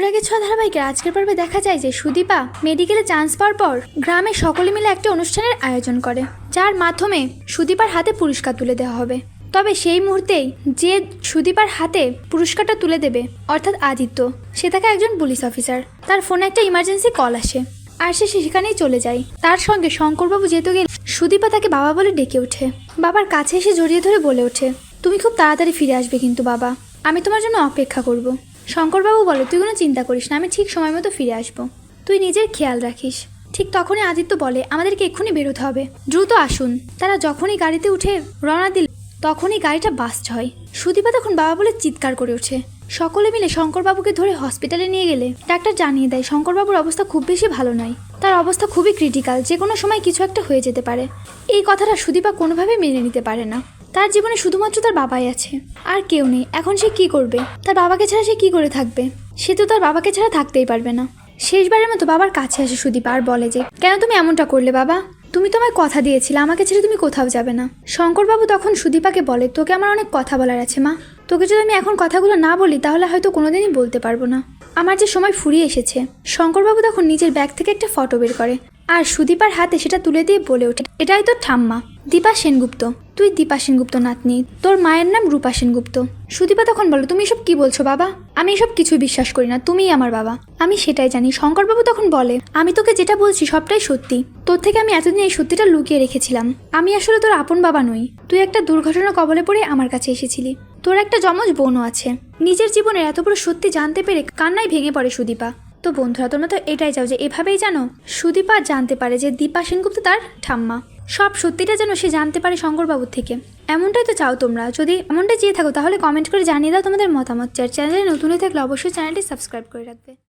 অনুরাগের ছ ধারাবাহিকের আজকের পর্বে দেখা যায় যে সুদীপা মেডিকেলে চান্স পাওয়ার পর গ্রামের সকলে মিলে একটি অনুষ্ঠানের আয়োজন করে, যার মাধ্যমে সুদীপার হাতে পুরস্কার তুলে দেওয়া হবে। তবে সেই মুহূর্তেই যে সুদীপার হাতে পুরস্কারটা তুলে দেবে, অর্থাৎ আদিত্য, সে থাকে একজন পুলিশ অফিসার। তার ফোনে একটা ইমার্জেন্সি কল আসে, আর সে সেখানেই চলে যায়। তার সঙ্গে শঙ্করবাবু যেহেতু গেলে, সুদীপা তাকে বাবা বলে ডেকে ওঠে। বাবার কাছে এসে জড়িয়ে ধরে বলে ওঠে, তুমি খুব তাড়াতাড়ি ফিরে আসবে কিন্তু বাবা, আমি তোমার জন্য অপেক্ষা করব। শঙ্করবাবু বলে, তুই কোনো চিন্তা করিস না, আমি ঠিক সময় মতো ফিরে আসব। তুই নিজের খেয়াল রাখিস। ঠিক তখনই আদিত্য বলে, আমাদেরকে এক্ষুনি বেরোতে হবে। দ্রুত আসুন। তারা যখনই গাড়িতে উঠে রওনা দিল, তখনই গাড়িটা বাস্ট হয়। সুদীপা তখন বাবা বলে চিৎকার করে ওঠে। সকলে মিলে শঙ্করবাবুকে ধরে হসপিটালে নিয়ে গেলে। ডাক্তার জানিয়ে দেয়, শঙ্করবাবুর অবস্থা খুব বেশি ভালো নয়। তার অবস্থা খুবই ক্রিটিক্যাল যে কোনো সময় কিছু একটা হয়ে যেতে পারে। এই কথাটা সুদীপা কোনোভাবেই মেনে নিতে পারে না। তার জীবনে শুধুমাত্র তার বাবাই আছে। আর কেউ নেই। এখন সে কি করবে? তার বাবাকে ছাড়া সে কি করে থাকবে? সে তো তার বাবাকে ছাড়া থাকতেই পারবে না। শেষবারের মতো বাবার কাছে আসে সুদীপা আর বলে যে, কেন তুমি এমনটা করলে বাবা? তুমি তোমায় কথা দিয়েছিলে। আমাকে ছেড়ে তুমি কোথাও যাবে না। শঙ্করবাবু তখন সুদীপাকে বলে, তোকে আমার অনেক কথা বলার আছে মা। তোকে যদি আমি এখন কথাগুলো না বলি, তাহলে হয়তো কোনোদিনই বলতে পারব না। আমার যে সময় ফুরিয়ে এসেছে। শঙ্করবাবু তখন নিজের ব্যাগ থেকে একটা ফটো বের করে। আর সুদীপার হাতে সেটা তুলে দিয়ে বলে ওঠে, এটাই তোর ঠাম্মা, দীপা সেনগুপ্ত। তুই দীপা সেনগুপ্ত নাতনি। তোর মায়ের নাম রূপা সেনগুপ্ত। সুদীপা তখন বলো তুমি এসব কি বলছো বাবা? আমি এসব কিছুই বিশ্বাস করি না, তুমিই আমার বাবা। আমি সেটাই জানি। শঙ্করবাবু তখন বলে, আমি তোকে যেটা বলছি সবটাই সত্যি। তোর থেকে আমি এতদিন এই সত্যিটা লুকিয়ে রেখেছিলাম। আমি আসলে তোর আপন বাবা নই। তুই একটা দুর্ঘটনা কবলে পড়ে আমার কাছে এসেছিলি। তোর একটা যমজ বোনও আছে। নিজের জীবনের এত বড় সত্যি জানতে পেরে কান্নায় ভেঙে পড়ে সুদীপা। তো বন্ধুরা, তোমরা তো এটাই চাও যে এভাবেই জানো? সুদীপা জানতে পারে যে দীপা সেনগুপ্ত তার ঠাম্মা। সব সত্যিটা যেন সে জানতে পারে শঙ্করবাবুর থেকে। এমনটাই তো চাও তোমরা। যদি এমনটা চেয়ে থাকো, তাহলে কমেন্ট করে জানিয়ে দাও তোমাদের মতামত। চ্যানেলে নতুন হয়ে থাকলে অবশ্যই চ্যানেলটি সাবস্ক্রাইব করে রাখবে।